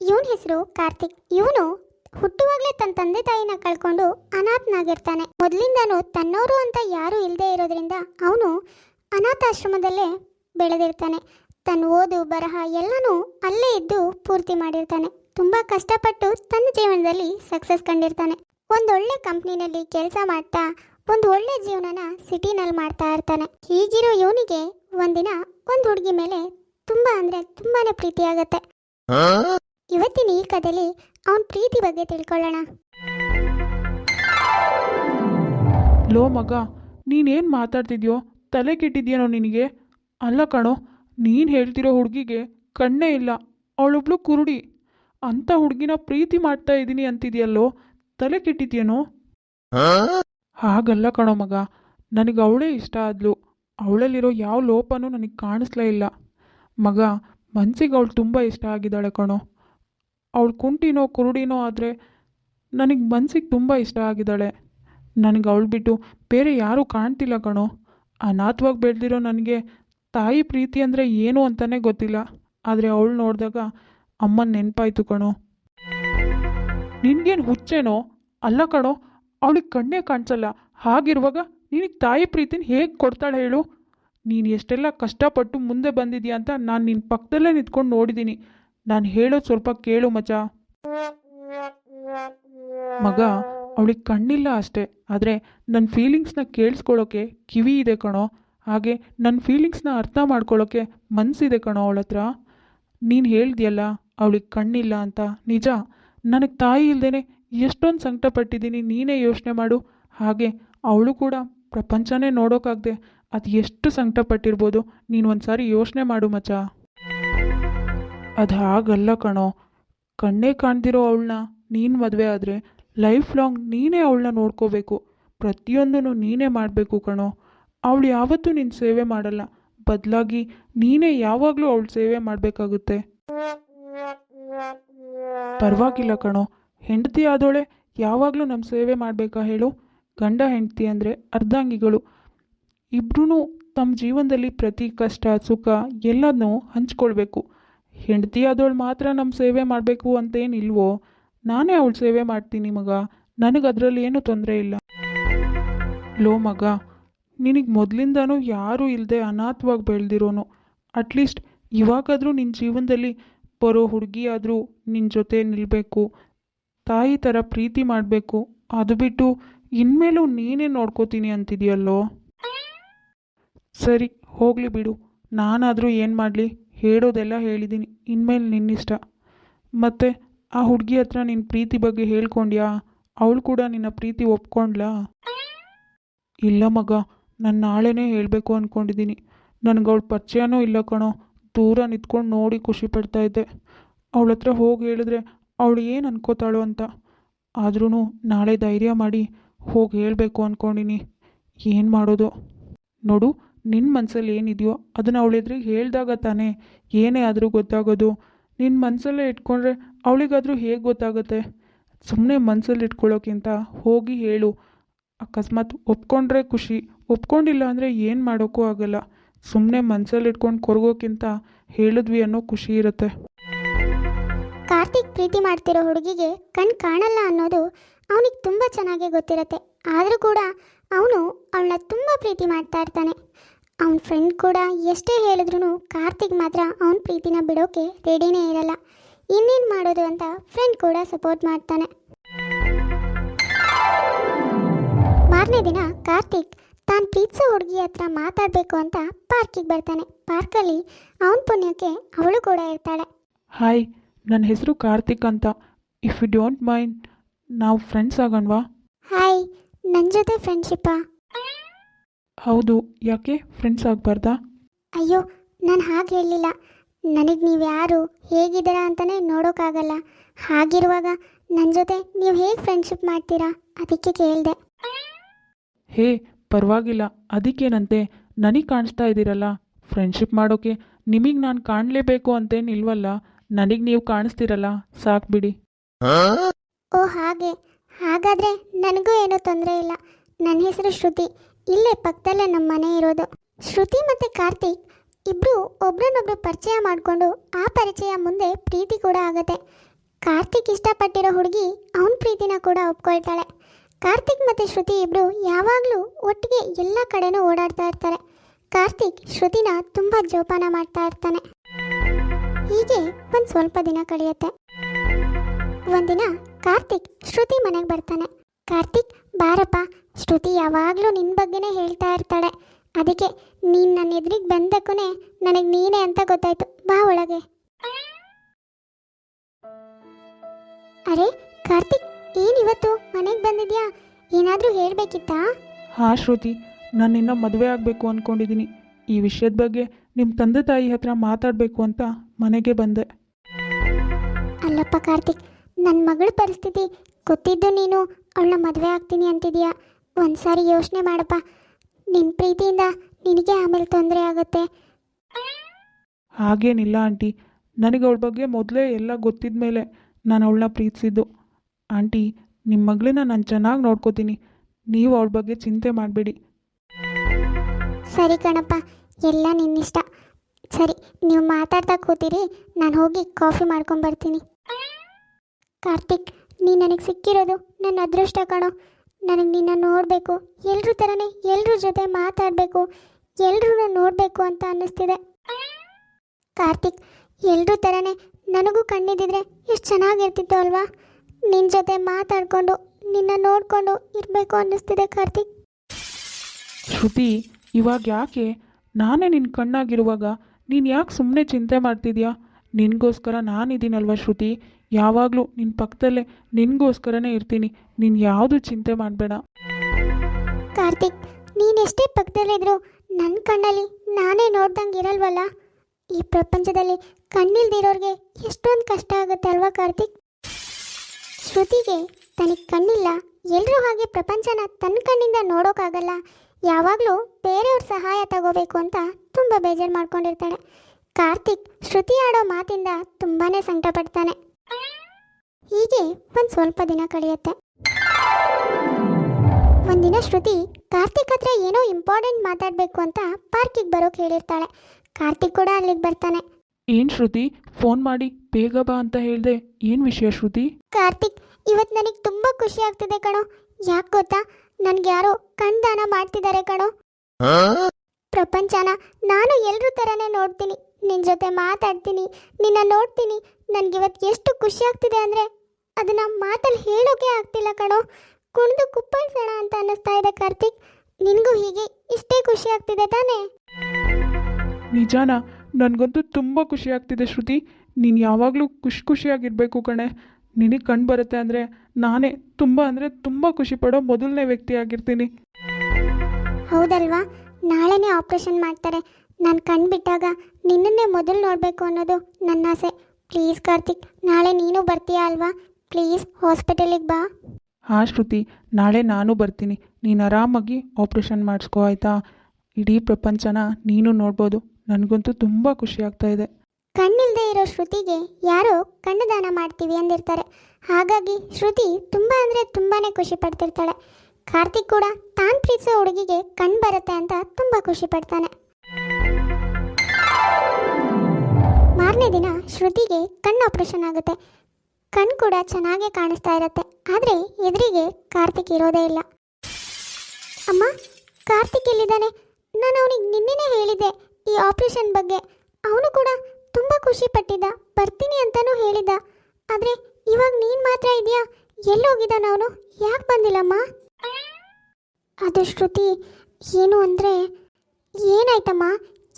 ಇವನ ಹೆಸರು ಕಾರ್ತಿಕ್. ಇವನು ಹುಟ್ಟುವಾಗಲೇ ತನ್ನ ತಂದೆ ತಾಯಿನ ಕಳ್ಕೊಂಡು ಅನಾಥನಾಗಿರ್ತಾನೆ. ಮೊದಲಿಂದಾನು ತನ್ನವರು ಅಂತ ಯಾರೂ ಇಲ್ಲದೆ ಇರೋದ್ರಿಂದ ಅವನು ಅನಾಥಾಶ್ರಮದಲ್ಲೇ ಬೆಳೆದಿರ್ತಾನೆ. ತನ್ನ ಓದು, ಬರಹ ಎಲ್ಲನೂ ಅಲ್ಲೇ ಇದ್ದು ಪೂರ್ತಿ ಮಾಡಿರ್ತಾನೆ. ತುಂಬ ಕಷ್ಟಪಟ್ಟು ತನ್ನ ಜೀವನದಲ್ಲಿ ಸಕ್ಸಸ್ ಕಂಡಿರ್ತಾನೆ. ಒಂದೊಳ್ಳೆ ಕಂಪ್ನಿನಲ್ಲಿ ಕೆಲಸ ಮಾಡ್ತಾ, ಒಂದು ಒಳ್ಳೆ ಜೀವನನ ಸಿಟಿನಲ್ಲಿ ಮಾಡ್ತಾ ಇರ್ತಾನೆ. ಹೀಗಿರೋ ಇವನಿಗೆ ಒಂದಿನ ಒಂದು ಹುಡುಗಿ ಮೇಲೆ ತುಂಬ ಅಂದರೆ ತುಂಬಾನೇ ಪ್ರೀತಿ ಆಗತ್ತೆ. ಇವತ್ತಿನ ಈ ಕಥೆಲಿ ಅವನ ಪ್ರೀತಿ ಬಗ್ಗೆ ತಿಳ್ಕೊಳ್ಳೋಣ. ಲೋ ಮಗ, ನೀನೇನು ಮಾತಾಡ್ತಿದ್ಯೋ, ತಲೆ ಕೆಟ್ಟಿದ್ಯೇನೋ ನಿನಗೆ? ಅಲ್ಲ ಕಣೋ, ನೀನು ಹೇಳ್ತಿರೋ ಹುಡುಗಿಗೆ ಕಣ್ಣೇ ಇಲ್ಲ, ಅವಳೊಬ್ಳು ಕುರುಡಿ. ಅಂಥ ಹುಡುಗಿನ ಪ್ರೀತಿ ಮಾಡ್ತಾ ಇದ್ದೀನಿ ಅಂತಿದೆಯಲ್ಲೋ, ತಲೆ ಕೆಟ್ಟಿದ್ಯೇನೋ? ಹಾಗಲ್ಲ ಕಣೋ ಮಗ, ನನಗೆ ಅವಳೇ ಇಷ್ಟ ಆದ್ಲು, ಅವಳಲ್ಲಿರೋ ಯಾವ ಲೋಪನೂ ನನಗೆ ಕಾಣಿಸ್ಲೇ ಇಲ್ಲ. ಮಗ, ಮನ್ಸಿಗೆ ಅವಳು ತುಂಬ ಇಷ್ಟ ಆಗಿದ್ದಾಳೆ ಕಣೋ ಅವಳು ಕುಂಟಿನೋ ಕುರುಡಿನೋ ಆದರೆ ನನಗೆ ಮನ್ಸಿಗೆ ತುಂಬ ಇಷ್ಟ ಆಗಿದ್ದಾಳೆ. ನನಗೆ ಅವಳು ಬಿಟ್ಟು ಬೇರೆ ಯಾರೂ ಕಾಣ್ತಿಲ್ಲ ಕಣೋ. ಅನಾಥವಾಗಿ ಬೆಳೆದಿರೋ ನನಗೆ ತಾಯಿ ಪ್ರೀತಿ ಅಂದರೆ ಏನು ಅಂತಲೇ ಗೊತ್ತಿಲ್ಲ. ಆದರೆ ಅವಳು ನೋಡಿದಾಗ ಅಮ್ಮನ ನೆನಪಾಯ್ತು ಕಣೋ. ನಿನಗೇನು ಹುಚ್ಚೇನೋ? ಅಲ್ಲ ಕಣೋ, ಅವಳಿಗೆ ಕಣ್ಣೇ ಕಾಣಿಸಲ್ಲ. ಹಾಗಿರುವಾಗ ನಿನಗೆ ತಾಯಿ ಪ್ರೀತಿನ ಹೇಗೆ ಕೊಡ್ತಾಳೆ ಹೇಳು? ನೀನು ಎಷ್ಟೆಲ್ಲ ಕಷ್ಟಪಟ್ಟು ಮುಂದೆ ಬಂದಿದ್ಯಾ ಅಂತ ನಾನು ನಿನ್ನ ಪಕ್ಕದಲ್ಲೇ ನಿಂತ್ಕೊಂಡು ನೋಡಿದ್ದೀನಿ ನಾನು ಹೇಳೋದು ಸ್ವಲ್ಪ ಕೇಳು ಮಚ ಮಗ, ಅವಳಿಗೆ ಕಣ್ಣಿಲ್ಲ ಅಷ್ಟೇ, ಆದರೆ ನನ್ನ ಫೀಲಿಂಗ್ಸ್ನ ಕೇಳಿಸ್ಕೊಳ್ಳೋಕೆ ಕಿವಿ ಇದೆ ಕಣೋ. ಹಾಗೆ ನನ್ನ ಫೀಲಿಂಗ್ಸ್ನ ಅರ್ಥ ಮಾಡ್ಕೊಳ್ಳೋಕೆ ಮನಸ್ಸಿದೆ ಕಣೋ ಅವಳ ಹತ್ರ. ನೀನು ಹೇಳ್ದಿಯಲ್ಲ, ಅವಳಿಗೆ ಕಣ್ಣಿಲ್ಲ ಅಂತ. ನಿಜ, ನನಗೆ ತಾಯಿ ಇಲ್ದೇನೆ ಎಷ್ಟೊಂದು ಸಂಕಟಪಟ್ಟಿದ್ದೀನಿ, ನೀನೇ ಯೋಚನೆ ಮಾಡು. ಹಾಗೆ ಅವಳು ಕೂಡ ಪ್ರಪಂಚನೇ ನೋಡೋಕ್ಕಾಗದೆ ಅದು ಎಷ್ಟು ಸಂಕಟಪಟ್ಟಿರ್ಬೋದು, ನೀನು ಒಂದು ಸಾರಿ ಯೋಚನೆ ಮಾಡು ಮಚ ಅದು ಹಾಗಲ್ಲ ಕಣೋ. ಕಣ್ಣೇ ಕಾಣ್ದಿರೋ ಅವಳನ್ನ ನೀನು ಮದುವೆ ಆದರೆ ಲೈಫ್ ಲಾಂಗ್ ನೀನೇ ಅವಳನ್ನ ನೋಡ್ಕೋಬೇಕು. ಪ್ರತಿಯೊಂದನ್ನು ನೀನೇ ಮಾಡಬೇಕು ಕಣೋ. ಅವಳು ಯಾವತ್ತೂ ನಿನ್ನ ಸೇವೆ ಮಾಡಲ್ಲ. ಬದಲಾಗಿ ನೀನೇ ಯಾವಾಗಲೂ ಅವಳ ಸೇವೆ ಮಾಡಬೇಕಾಗುತ್ತೆ. ಪರವಾಗಿಲ್ಲ ಕಣೋ. ಹೆಂಡತಿ ಆದೋಳೆ ಯಾವಾಗಲೂ ನಮ್ಮ ಸೇವೆ ಮಾಡಬೇಕಾ ಹೇಳು? ಗಂಡ ಹೆಂಡತಿ ಅಂದರೆ ಅರ್ಧಾಂಗಿಗಳು. ಇಬ್ಬರೂ ತಮ್ಮ ಜೀವನದಲ್ಲಿ ಪ್ರತಿ ಕಷ್ಟ, ಸುಖ ಎಲ್ಲದನ್ನೂ ಹಂಚ್ಕೊಳ್ಬೇಕು. ಹೆಂಡತಿ ಆದವಳು ಮಾತ್ರ ನಮ್ಮ ಸೇವೆ ಮಾಡಬೇಕು ಅಂತೇನಿಲ್ವೋ, ನಾನೇ ಅವಳು ಸೇವೆ ಮಾಡ್ತೀನಿ ಮಗ. ನನಗೆ ಅದರಲ್ಲಿ ಏನೂ ತೊಂದರೆ ಇಲ್ಲ. ಲೋ ಮಗ, ನಿನಗೆ ಮೊದಲಿಂದನೂ ಯಾರೂ ಇಲ್ಲದೆ ಅನಾಥವಾಗಿ ಬೆಳೆದಿರೋನು. ಅಟ್ಲೀಸ್ಟ್ ಇವಾಗಾದರೂ ನಿನ್ನ ಜೀವನದಲ್ಲಿ ಬರೋ ಹುಡುಗಿಯಾದರೂ ನಿನ್ನ ಜೊತೆ ನಿಲ್ಲಬೇಕು ತಾಯಿ ಥರ ಪ್ರೀತಿ ಮಾಡಬೇಕು. ಅದು ಬಿಟ್ಟು ಇನ್ಮೇಲೂ ನೀನೇ ನೋಡ್ಕೋತೀನಿ ಅಂತಿದೆಯಲ್ಲೋ? ಸರಿ, ಹೋಗಲಿ ಬಿಡು. ನಾನಾದರೂ ಏನು ಮಾಡಲಿ? ಹೇಳೋದೆಲ್ಲ ಹೇಳಿದ್ದೀನಿ ಇನ್ಮೇಲೆ ನಿನ್ನಿಷ್ಟ. ಮತ್ತು ಆ ಹುಡುಗಿ ಹತ್ರ ನಿನ್ನ ಪ್ರೀತಿ ಬಗ್ಗೆ ಹೇಳ್ಕೊಂಡ್ಯಾ? ಅವಳು ಕೂಡ ನಿನ್ನ ಪ್ರೀತಿ ಒಪ್ಕೊಂಡ್ಲಾ? ಇಲ್ಲ ಮಗ, ನಾನು ನಾಳೆನೇ ಹೇಳಬೇಕು ಅಂದ್ಕೊಂಡಿದ್ದೀನಿ ನನಗೆ ಅವಳು ಪರಿಚಯನೂ ಇಲ್ಲ ಕಣೋ. ದೂರ ನಿಂತ್ಕೊಂಡು ನೋಡಿ ಖುಷಿ ಪಡ್ತಾ ಇದ್ದೆ. ಅವಳ ಹತ್ರ ಹೋಗಿ ಹೇಳಿದ್ರೆ ಅವಳು ಏನು ಅನ್ಕೋತಾಳೋ ಅಂತ. ಆದ್ರೂ ನಾಳೆ ಧೈರ್ಯ ಮಾಡಿ ಹೋಗಿ ಹೇಳಬೇಕು ಅಂದ್ಕೊಂಡಿನಿ ಏನು ಮಾಡೋದು? ನೋಡು ನಿನ್ನ ಮನಸ್ಸಲ್ಲಿ ಏನಿದೆಯೋ ಅದನ್ನು ಅವಳು ಎದುರಿಗೆ ಹೇಳಿದಾಗ ತಾನೇ ಏನೇ ಆದರೂ ಗೊತ್ತಾಗೋದು. ನಿನ್ನ ಮನಸ್ಸಲ್ಲೇ ಇಟ್ಕೊಂಡ್ರೆ ಅವಳಿಗಾದರೂ ಹೇಗೆ ಗೊತ್ತಾಗುತ್ತೆ? ಸುಮ್ಮನೆ ಮನಸ್ಸಲ್ಲಿ ಇಟ್ಕೊಳ್ಳೋಕ್ಕಿಂತ ಹೋಗಿ ಹೇಳು. ಅಕಸ್ಮಾತ್ ಒಪ್ಕೊಂಡ್ರೆ ಖುಷಿ, ಒಪ್ಕೊಂಡಿಲ್ಲ ಅಂದರೆ ಏನು ಮಾಡೋಕ್ಕೂ ಆಗಲ್ಲ. ಸುಮ್ಮನೆ ಮನಸ್ಸಲ್ಲಿ ಇಟ್ಕೊಂಡು ಕೊರಗೋಕ್ಕಿಂತ ಹೇಳಿದ್ವಿ ಅನ್ನೋ ಖುಷಿ ಇರುತ್ತೆ. ಕಾರ್ತಿಕ್ ಪ್ರೀತಿ ಮಾಡ್ತಿರೋ ಹುಡುಗಿಗೆ ಕಣ್ ಕಾಣಲ್ಲ ಅನ್ನೋದು ಅವನಿಗೆ ತುಂಬ ಚೆನ್ನಾಗಿ ಗೊತ್ತಿರುತ್ತೆ. ಆದರೂ ಕೂಡ ಅವನು ಅವಳನ್ನ ತುಂಬ ಪ್ರೀತಿ ಮಾಡ್ತಾ ಇರ್ತಾನೆ. ಫ್ರೆಂಡ್ ಕೂಡ ಎಷ್ಟೇ ಹೇಳಿದ್ರು ಕಾರ್ತಿಕ್ ಮಾತ್ರ ಅವನ ಪ್ರೀತಿನ ಬಿಡೋಕೆ ರೆಡಿನೇ ಇರಲ್ಲ. ಇನ್ನೇನು ಮಾಡೋದು ಅಂತ ಫ್ರೆಂಡ್ ಕೂಡ ಸಪೋರ್ಟ್ ಮಾಡ್ತಾನೆ. ಮಾರನೇ ದಿನ ಕಾರ್ತಿಕ್ ತಾನು ಪ್ರೀತಿಸೋ ಹುಡುಗಿ ಹತ್ರ ಮಾತಾಡಬೇಕು ಅಂತ ಪಾರ್ಕಿಗೆ ಬರ್ತಾನೆ. ಪಾರ್ಕಲ್ಲಿ ಅವನ ಪುಣ್ಯಕ್ಕೆ ಅವಳು ಕೂಡ ಇರ್ತಾಳೆ. ಹಾಯ್ ನನ್ನ ಹೆಸರು ಕಾರ್ತಿಕ್ ಅಂತ. ಇಫ್ ಯು ಡೋಂಟ್ ಮೈಂಡ್ ನಾವು ಫ್ರೆಂಡ್ಸ್ ಆಗೋಣವಾ? ಹಾಯ್ ನನ್ನ ಜೊತೆ ಫ್ರೆಂಡ್ಶಿಪ್ಪಾ ಹೌದು ಯಾಕೆ? ಫ್ರೆಂಡ್ಸ್ ಆಗಬಾರ್ದಾ? ಅಯ್ಯೋ ನಾನು ಹಾಗೆ ಹೇಳಲಿಲ್ಲ. ನನಗೆ ನೀವು ಯಾರು ಹೇಗಿದ್ದೀರಾ ಅಂತಲೇ ನೋಡೋಕ್ಕಾಗಲ್ಲ ಹಾಗಿರುವಾಗ ನನ್ನ ಜೊತೆ ನೀವು ಹೇಗೆ ಫ್ರೆಂಡ್ಶಿಪ್ ಮಾಡ್ತೀರಾ? ಅದಕ್ಕೆ ಕೇಳಿದೆ. ಹೇ ಪರವಾಗಿಲ್ಲ. ಅದಕ್ಕೇನಂತೆ? ನನಗೆ ಕಾಣಿಸ್ತಾ ಇದ್ದೀರಲ್ಲ. ಫ್ರೆಂಡ್ಶಿಪ್ ಮಾಡೋಕೆ ನಿಮಗೆ ನಾನು ಕಾಣಲೇಬೇಕು ಅಂತೇನಿಲ್ವಲ್ಲ? ನನಗೆ ನೀವು ಕಾಣಿಸ್ತೀರಲ್ಲ. ಸಾಕು ಬಿಡಿ. ಓ ಹಾಗೆ. ಹಾಗಾದರೆ ನನಗೂ ಏನೂ ತೊಂದರೆ ಇಲ್ಲ. ನನ್ನ ಹೆಸರು ಶ್ರುತಿ. ಇಲ್ಲೇ ಪಕ್ಕದಲ್ಲೇ ನಮ್ಮ ಮನೆ ಇರೋದು. ಶ್ರುತಿ ಮತ್ತು ಕಾರ್ತಿಕ್ ಇಬ್ಬರು ಒಬ್ರನ್ನೊಬ್ರು ಪರಿಚಯ ಮಾಡಿಕೊಂಡು ಆ ಪರಿಚಯ ಮುಂದೆ ಪ್ರೀತಿ ಕೂಡ ಆಗುತ್ತೆ. ಕಾರ್ತಿಕ್ ಇಷ್ಟಪಟ್ಟಿರೋ ಹುಡುಗಿ ಅವನ ಪ್ರೀತಿನ ಕೂಡ ಒಪ್ಕೊಳ್ತಾಳೆ. ಕಾರ್ತಿಕ್ ಮತ್ತು ಶ್ರುತಿ ಇಬ್ಬರು ಯಾವಾಗಲೂ ಒಟ್ಟಿಗೆ ಎಲ್ಲ ಕಡೆನೂ ಓಡಾಡ್ತಾ ಇರ್ತಾರೆ. ಕಾರ್ತಿಕ್ ಶ್ರುತಿನ ತುಂಬ ಜೋಪಾನ ಮಾಡ್ತಾ ಇರ್ತಾನೆ. ಹೀಗೆ ಒಂದು ಸ್ವಲ್ಪ ದಿನ ಕಳೆಯುತ್ತೆ. ಒಂದಿನ ಕಾರ್ತಿಕ್ ಶ್ರುತಿ ಮನೆಗೆ ಬರ್ತಾನೆ. ಕಾರ್ತಿಕ್ ಬಾರಪ್ಪ ಶ್ರುತಿ ಯಾವಾಗಲೂ ನಿನ್ನ ಬಗ್ಗೆನೇ ಹೇಳ್ತಾ ಇರ್ತಾಳೆ. ಅದಕ್ಕೆ ನೀನು ನನ್ನ ಎದುರಿಗೆ ಬಂದಕ್ಕೂ ನನಗೆ ನೀನೇ ಅಂತ ಗೊತ್ತಾಯ್ತು. ಬಾ ಒಳಗೆ. ಅರೆ ಕಾರ್ತಿಕ್ ಏನಿವತ್ತು? ಮನೆಗೆ ಬಂದಿದ್ಯಾ? ಏನಾದರೂ ಹೇಳಬೇಕಿತ್ತಾ? ಹಾ ಶ್ರುತಿ ನಾನು ನಿನ್ನ ಮದುವೆ ಆಗಬೇಕು ಅಂದ್ಕೊಂಡಿದ್ದೀನಿ ಈ ವಿಷಯದ ಬಗ್ಗೆ ನಿಮ್ಮ ತಂದೆ ತಾಯಿ ಹತ್ರ ಮಾತಾಡಬೇಕು ಅಂತ ಮನೆಗೆ ಬಂದೆ. ಅಲ್ಲಪ್ಪ ಕಾರ್ತಿಕ್ ನನ್ನ ಮಗಳ ಪರಿಸ್ಥಿತಿ ಗೊತ್ತಿದ್ದು ನೀನು ಅವಳನ್ನ ಮದುವೆ ಆಗ್ತೀನಿ ಅಂತಿದ್ಯಾ? ಒಂದ್ಸಾರಿ ಯೋಚನೆ ಮಾಡಪ್ಪ. ನಿನ್ನ ಪ್ರೀತಿಯಿಂದ ನಿನಗೆ ಆಮೇಲೆ ತೊಂದರೆ ಆಗುತ್ತೆ. ಹಾಗೇನಿಲ್ಲ ಆಂಟಿ. ನನಗೆ ಅವಳ ಬಗ್ಗೆ ಮೊದಲೇ ಎಲ್ಲ ಗೊತ್ತಿದ್ದ ಮೇಲೆ ನಾನು ಅವಳನ್ನ ಪ್ರೀತಿಸಿದ್ದು. ಆಂಟಿ ನಿಮ್ಮ ಮಗಳನ್ನ ನಾನು ಚೆನ್ನಾಗಿ ನೋಡ್ಕೋತೀನಿ. ನೀವು ಅವಳ ಬಗ್ಗೆ ಚಿಂತೆ ಮಾಡಬೇಡಿ. ಸರಿ ಕಣಪ್ಪ. ಎಲ್ಲ ನಿನ್ನಿಷ್ಟ. ಸರಿ ನೀವು ಮಾತಾಡ್ತಾ ಕೂತೀರಿ. ನಾನು ಹೋಗಿ ಕಾಫಿ ಮಾಡ್ಕೊಂಡು ಬರ್ತೀನಿ. ಕಾರ್ತಿಕ್ ನೀ ನನಗೆ ಸಿಕ್ಕಿರೋದು ನನ್ನ ಅದೃಷ್ಟ ಕಣೋ. ನನಗೆ ನಿನ್ನ ನೋಡಬೇಕು. ಎಲ್ಲರೂ ಥರನೇ ಎಲ್ರ ಜೊತೆ ಮಾತಾಡಬೇಕು. ಎಲ್ಲರೂ ನೋಡಬೇಕು ಅಂತ ಅನ್ನಿಸ್ತಿದೆ. ಕಾರ್ತಿಕ್ ಎಲ್ಲರೂ ಥರನೇ ನನಗೂ ಕಣ್ಣಿದ್ದಿದ್ರೆ ಎಷ್ಟು ಚೆನ್ನಾಗಿರ್ತಿತ್ತು ಅಲ್ವಾ? ನಿನ್ನ ಜೊತೆ ಮಾತಾಡಿಕೊಂಡು, ನಿನ್ನ ನೋಡಿಕೊಂಡು ಇರಬೇಕು ಅನ್ನಿಸ್ತಿದೆ ಕಾರ್ತಿಕ್. ಶ್ರುತಿ, ಇವಾಗ ಯಾಕೆ? ನಾನೇ ನಿನ್ನ ಕಣ್ಣಾಗಿರುವಾಗ ನೀನು ಯಾಕೆ ಸುಮ್ಮನೆ ಚಿಂತೆ ಮಾಡ್ತಿದ್ಯಾ? ನಿನಗೋಸ್ಕರ ನಾನಿದ್ದೀನಲ್ವ ಶ್ರುತಿ? ಯಾವಾಗಲೂ ನಿನ್ನ ಪಕ್ಕದಲ್ಲೇ ನಿನಗೋಸ್ಕರನೇ ಇರ್ತೀನಿ. ನೀನು ಯಾವುದು ಚಿಂತೆ ಮಾಡಬೇಡ. ಕಾರ್ತಿಕ್ ನೀನೆಷ್ಟೇ ಪಕ್ಕದಲ್ಲಿದ್ರು ನನ್ನ ಕಣ್ಣಲ್ಲಿ ನಾನೇ ನೋಡ್ದಂಗೆ ಇರಲ್ವಲ್ಲ? ಈ ಪ್ರಪಂಚದಲ್ಲಿ ಕಣ್ಣಿಲ್ದಿರೋರಿಗೆ ಎಷ್ಟೊಂದು ಕಷ್ಟ ಆಗುತ್ತೆ ಅಲ್ವಾ ಕಾರ್ತಿಕ್? ಶ್ರುತಿಗೆ ತನಗೆ ಕಣ್ಣಿಲ್ಲ. ಎಲ್ಲರೂ ಹಾಗೆ ಪ್ರಪಂಚನ ತನ್ನ ಕಣ್ಣಿಂದ ನೋಡೋಕ್ಕಾಗಲ್ಲ ಯಾವಾಗಲೂ ಬೇರೆಯವ್ರ ಸಹಾಯ ತಗೋಬೇಕು ಅಂತ ತುಂಬ ಬೇಜಾರು ಮಾಡ್ಕೊಂಡಿರ್ತಾಳೆ. ಕಾರ್ತಿಕ್ ಶ್ರುತಿ ಆಡೋ ಮಾತಿಂದ ತುಂಬಾನೇ ಸಂಕಟ ಪಡ್ತಾನೆ ಹೀಗೆ ಒಂದು ಸ್ವಲ್ಪ ದಿನ ಕಳೆಯುತ್ತೆ. ಒಂದಿನ ಶ್ರುತಿ ಕಾರ್ತಿಕ್ ಹತ್ರ ಏನೋ ಇಂಪಾರ್ಟೆಂಟ್ ಮಾತಾಡಬೇಕು ಅಂತ ಪಾರ್ಕಿಗೆ ಬರೋಕೆ ಹೇಳಿರ್ತಾಳೆ. ಕಾರ್ತಿಕ್ ಕೂಡ ಅಲ್ಲಿಗೆ ಬರ್ತಾನೆ. ಏನ್ ಶ್ರುತಿ? ಫೋನ್ ಮಾಡಿ ಬೇಗ ಬಾ ಅಂತ ಹೇಳಿದೆ. ಏನ್ ವಿಷಯ ಶ್ರುತಿ? ಕಾರ್ತಿಕ್ ಇವತ್ತು ನನಗೆ ತುಂಬ ಖುಷಿ ಆಗ್ತಿದೆ ಕಣೋ. ಯಾಕೆ ಗೊತ್ತಾ? ನನ್ಗೆ ಯಾರೋ ಕಣ್ದಾನ ಮಾಡ್ತಿದ್ದಾರೆ ಕಣೋ. ಪ್ರಪಂಚನ ನಾನು ಎಲ್ಲರೂ ಥರನೇ ನೋಡ್ತೀನಿ. ನಿನ್ನ ಜೊತೆ ಮಾತಾಡ್ತೀನಿ ನಿನ್ನ ನೋಡ್ತೀನಿ. ನನಗಿವತ್ತು ಎಷ್ಟು ಖುಷಿ ಆಗ್ತಿದೆ ಅಂದರೆ ಅದನ್ನ ಮಾತಲ್ಲಿ ಹೇಳೋಕೆ ಆಗ್ತಿಲ್ಲ ಕಣೋ. ಕುಣಿದು ಕುಪ್ಪಳಿಸೋಣ ಅಂತ ಅನ್ನಿಸ್ತಾ ಇದೆ ಕಾರ್ತಿಕ್. ನಿನಗೂ ಹೀಗೆ ಇಷ್ಟೇ ಖುಷಿ ಆಗ್ತಿದೆ ತಾನೇ? ನಿಜಾನ ನನಗಂತೂ ತುಂಬ ಖುಷಿ ಆಗ್ತಿದೆ ಶ್ರುತಿ. ನೀನು ಯಾವಾಗಲೂ ಖುಷಿ ಖುಷಿಯಾಗಿರಬೇಕು ಕಣೆ. ನಿನಗೆ ಕಂಡು ಬರುತ್ತೆ ಅಂದರೆ ನಾನೇ ತುಂಬ ಅಂದರೆ ತುಂಬ ಖುಷಿ ಪಡೋ ಮೊದಲನೇ ವ್ಯಕ್ತಿ ಆಗಿರ್ತೀನಿ. ಹೌದಲ್ವಾ? ನಾಳೆನೇ ಆಪ್ರೇಷನ್ ಮಾಡ್ತಾರೆ. ನಾನು ಕಣ್ಬಿಟ್ಟಾಗ ನಿನ್ನನ್ನೇ ಮೊದಲು ನೋಡಬೇಕು ಅನ್ನೋದು ನನ್ನ ಆಸೆ. ಪ್ಲೀಸ್ ಕಾರ್ತಿಕ್ ನಾಳೆ ನೀನು ಬರ್ತೀಯಾ ಅಲ್ವಾ? ಪ್ಲೀಸ್ ಹಾಸ್ಪಿಟಲಿಗೆ ಬಾ. ಹಾಂ ಶ್ರುತಿ ನಾಳೆ ನಾನು ಬರ್ತೀನಿ. ನೀನು ಆರಾಮಾಗಿ ಆಪ್ರೇಷನ್ ಮಾಡಿಸ್ಕೋ ಆಯಿತಾ? ಇಡೀ ಪ್ರಪಂಚನ ನೀನು ನೋಡ್ಬೋದು. ನನಗಂತೂ ತುಂಬ ಖುಷಿ ಆಗ್ತಾ ಇದೆ. ಕಣ್ಣಿಲ್ಲದೆ ಇರೋ ಶ್ರುತಿಗೆ ಯಾರೋ ಕಣ್ಣು ದಾನ ಮಾಡ್ತೀವಿ ಅಂದಿರ್ತಾರೆ. ಹಾಗಾಗಿ ಶ್ರುತಿ ತುಂಬ ಅಂದರೆ ತುಂಬಾ ಖುಷಿ ಪಡ್ತಿರ್ತಾಳೆ. ಕಾರ್ತಿಕ್ ಕೂಡ ತಾನು ಪ್ರೀತಿಸೋ ಹುಡುಗಿಗೆ ಕಣ್ಣು ಬರುತ್ತೆ ಅಂತ ತುಂಬ ಖುಷಿ ಪಡ್ತಾನೆ. ಶ್ರುತಿಗೆ ಕಣ್ಣು ಆಪರೇಷನ್ ಆಗುತ್ತೆ. ಕಣ್ಣು ಕೂಡ ಚೆನ್ನಾಗೇ ಕಾಣಿಸ್ತಾ ಇರುತ್ತೆ. ಆದರೆ ಎದುರಿಗೆ ಕಾರ್ತಿಕ್ ಇರೋದೇ ಇಲ್ಲ. ಅಮ್ಮ, ಕಾರ್ತಿಕ್ ಎಲ್ಲಿದ್ದಾನೆ? ನಾನು ಅವನಿಗೆ ನಿನ್ನೆನೇ ಹೇಳಿದ್ದೆ ಈ ಆಪರೇಷನ್ ಬಗ್ಗೆ. ಅವನು ಕೂಡ ತುಂಬ ಖುಷಿ ಪಟ್ಟಿದ್ದ. ಬರ್ತೀನಿ ಅಂತಲೂ ಹೇಳಿದ್ದ. ಆದರೆ ಇವಾಗ ನೀನು ಮಾತ್ರ ಇದೆಯಾ? ಎಲ್ಲೋಗಿದ್ದಾನ ಅವನು? ಯಾಕೆ ಬಂದಿಲ್ಲಮ್ಮ? ಅದು ಶ್ರುತಿ, ಏನು ಅಂದರೆ, ಏನಾಯ್ತಮ್ಮ?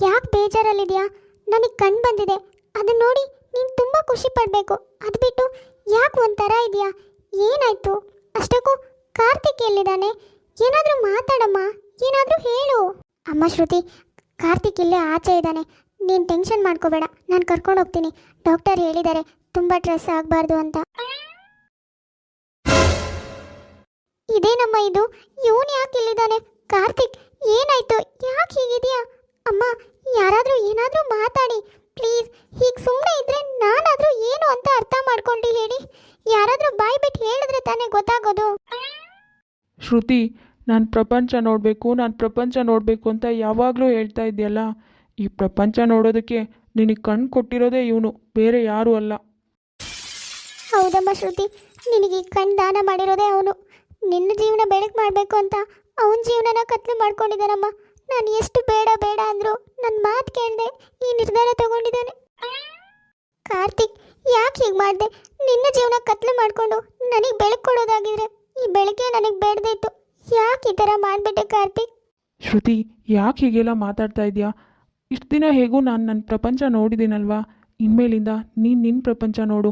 ಯಾಕೆ ಬೇಜಾರಲ್ಲಿದೆಯಾ? ನನಗೆ ಕಣ್ಣು ಬಂದಿದೆ. ಅದನ್ನ ನೋಡಿ ನೀನು ತುಂಬ ಖುಷಿ ಪಡಬೇಕು. ಅದು ಬಿಟ್ಟು ಯಾಕೆ ಒಂಥರ ಇದೆಯಾ? ಏನಾಯ್ತು? ಅಷ್ಟಕ್ಕೂ ಕಾರ್ತಿಕ್ ಎಲ್ಲಿದ್ದಾನೆ? ಏನಾದರೂ ಮಾತಾಡಮ್ಮ. ಏನಾದರೂ ಹೇಳು. ಅಮ್ಮ ಶ್ರುತಿ, ಕಾರ್ತಿಕ್ ಇಲ್ಲೇ ಆಚೆ ಇದ್ದಾನೆ. ನೀನು ಟೆನ್ಷನ್ ಮಾಡ್ಕೋಬೇಡ. ನಾನು ಕರ್ಕೊಂಡು ಹೋಗ್ತೀನಿ. ಡಾಕ್ಟರ್ ಹೇಳಿದ್ದಾರೆ, ತುಂಬ ಟ್ರೆಸ್ ಆಗಬಾರ್ದು ಅಂತ. ಇದೇನಮ್ಮ ಇದು? ಇವನು ಯಾಕೆ ಇಲ್ಲಿದ್ದಾನೆ? ಕಾರ್ತಿಕ್, ಏನಾಯ್ತು? ಯಾಕೆ ಹೀಗಿದೆಯಾ? ಅಮ್ಮ, ಯಾರಾದರೂ ಏನಾದರೂ ಮಾತಾಡಿ. ಪ್ಲೀಸ್ ಹೀಗೆ ಸುಮ್ಮನೆ ಇದ್ರೆ ನಾನಾದರೂ ಏನು ಅಂತ ಅರ್ಥ ಮಾಡ್ಕೊಂಡು ಹೇಳಿ. ಯಾರಾದರೂ ಬಾಯಿ ಬಿಟ್ಟು ಹೇಳಿದ್ರೆ ತಾನೇ ಗೊತ್ತಾಗೋದು. ಶ್ರುತಿ ನಾನು ಪ್ರಪಂಚ ನೋಡಬೇಕು ನಾನು ಪ್ರಪಂಚ ನೋಡಬೇಕು ಅಂತ ಯಾವಾಗಲೂ ಹೇಳ್ತಾ ಇದೆಯಲ್ಲ ಈ ಪ್ರಪಂಚ ನೋಡೋದಕ್ಕೆ ನಿನಗೆ ಕಣ್ಣು ಕೊಟ್ಟಿರೋದೇ ಇವನು ಬೇರೆ ಯಾರೂ ಅಲ್ಲ. ಹೌದಮ್ಮ ಶ್ರುತಿ ನಿನಗೆ ಈ ಕಣ್ ದಾನ ಮಾಡಿರೋದೇ ಅವನು. ನಿನ್ನ ಜೀವನ ಬೆಳಕು ಮಾಡಬೇಕು ಅಂತ ಅವನ ಜೀವನನ ಕತ್ಲು ಮಾಡ್ಕೊಂಡಿದ್ದಾನಮ್ಮ. ನಾನು ಎಷ್ಟು ಬೇಡ ಬೇಡ ಅಂದ್ರು ನನ್ನ ಮಾತು ಕೇಳದೆ ಈ ನಿರ್ಧಾರ ತಗೊಂಡಿದ್ದಾನೆ. ಕಾರ್ತಿಕ್, ಯಾಕೆ ಹೀಗೆ ಮಾಡಿದೆ? ನಿನ್ನ ಜೀವನ ಕತ್ಲೆ ಮಾಡಿಕೊಂಡು ನನಗೆ ಬೆಳಕು ಕೊಡೋದಾಗಿದ್ರೆ ಈ ಬೆಳಕೆ ನನಗೆ ಬೇಡದೇ ಇತ್ತು. ಯಾಕೆ ಈ ಥರ ಮಾಡಿಬಿಟ್ಟೆ ಕಾರ್ತಿಕ್? ಶ್ರುತಿ, ಯಾಕೆ ಹೀಗೆಲ್ಲ ಮಾತಾಡ್ತಾ ಇದೆಯಾ? ಇಷ್ಟು ದಿನ ಹೇಗೂ ನಾನು ನನ್ನ ಪ್ರಪಂಚ ನೋಡಿದ್ದೀನಲ್ವಾ ಇನ್ಮೇಲಿಂದ ನೀನು ನಿನ್ನ ಪ್ರಪಂಚ ನೋಡು.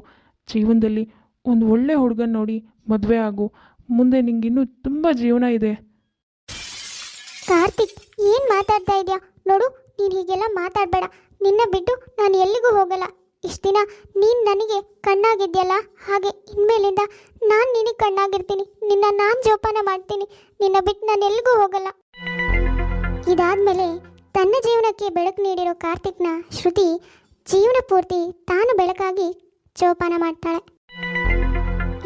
ಜೀವನದಲ್ಲಿ ಒಂದು ಒಳ್ಳೆ ಹುಡುಗನ ನೋಡಿ ಮದುವೆ ಆಗು. ಮುಂದೆ ನಿಂಗಿನ್ನೂ ತುಂಬ ಜೀವನ ಇದೆ. ಕಾರ್ತಿಕ್, ಏನು ಮಾತಾಡ್ತಾ ಇದೆಯಾ? ನೋಡು, ನೀನು ಹೀಗೆಲ್ಲ ಮಾತಾಡಬೇಡ. ನಿನ್ನ ಬಿಟ್ಟು ನಾನು ಎಲ್ಲಿಗೂ ಹೋಗಲ್ಲ. ಇಷ್ಟು ದಿನ ನೀನು ನನಗೆ ಕಣ್ಣಾಗಿದ್ಯಲ್ಲ? ಹಾಗೆ ಇನ್ಮೇಲಿಂದ ನಾನು ನಿನಗೆ ಕಣ್ಣಾಗಿರ್ತೀನಿ. ನಿನ್ನ ನಾನು ಜೋಪಾನ ಮಾಡ್ತೀನಿ. ನಿನ್ನ ಬಿಟ್ಟು ನಾನು ಎಲ್ಲಿಗೂ ಹೋಗಲ್ಲ. ಇದಾದ್ಮೇಲೆ ತನ್ನ ಜೀವನಕ್ಕೆ ಬೆಳಕು ನೀಡಿರೋ ಕಾರ್ತಿಕ್ನ ಶ್ರುತಿ ಜೀವನ ಪೂರ್ತಿ ತಾನು ಬೆಳಕಾಗಿ ಜೋಪಾನ ಮಾಡ್ತಾಳೆ.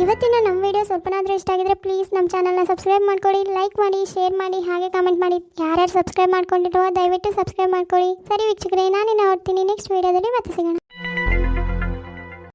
ಇವತ್ತಿನ ನಮ್ಮ ವಿಡಿಯೋ ಸ್ವಲ್ಪನಾದರೂ ಇಷ್ಟ ಆಗಿದ್ರೆ ಪ್ಲೀಸ್ ನಮ್ಮ ಚಾನಲ್ನ ಸಬ್ಸ್ಕ್ರೈಬ್ ಮಾಡ್ಕೊಳ್ಳಿ ಲೈಕ್ ಮಾಡಿ ಶೇರ್ ಮಾಡಿ, ಹಾಗೆ ಕಾಮೆಂಟ್ ಮಾಡಿ. ಯಾರ್ಯಾರು ಸಬ್ಸ್ಕ್ರೈಬ್ ಮಾಡ್ಕೊಂಡಿರೋ ದಯವಿಟ್ಟು ಸಬ್ಸ್ಕ್ರೈಬ್ ಮಾಡ್ಕೊಳ್ಳಿ. ಸರಿ ವೀಕ್ಷಕರೇ, ನಾನಿನ್ನ ನೋಡ್ತೀನಿ ನೆಕ್ಸ್ಟ್ ವಿಡಿಯೋದಲ್ಲಿ ಮತ್ತೆ ಸಿಗೋಣ.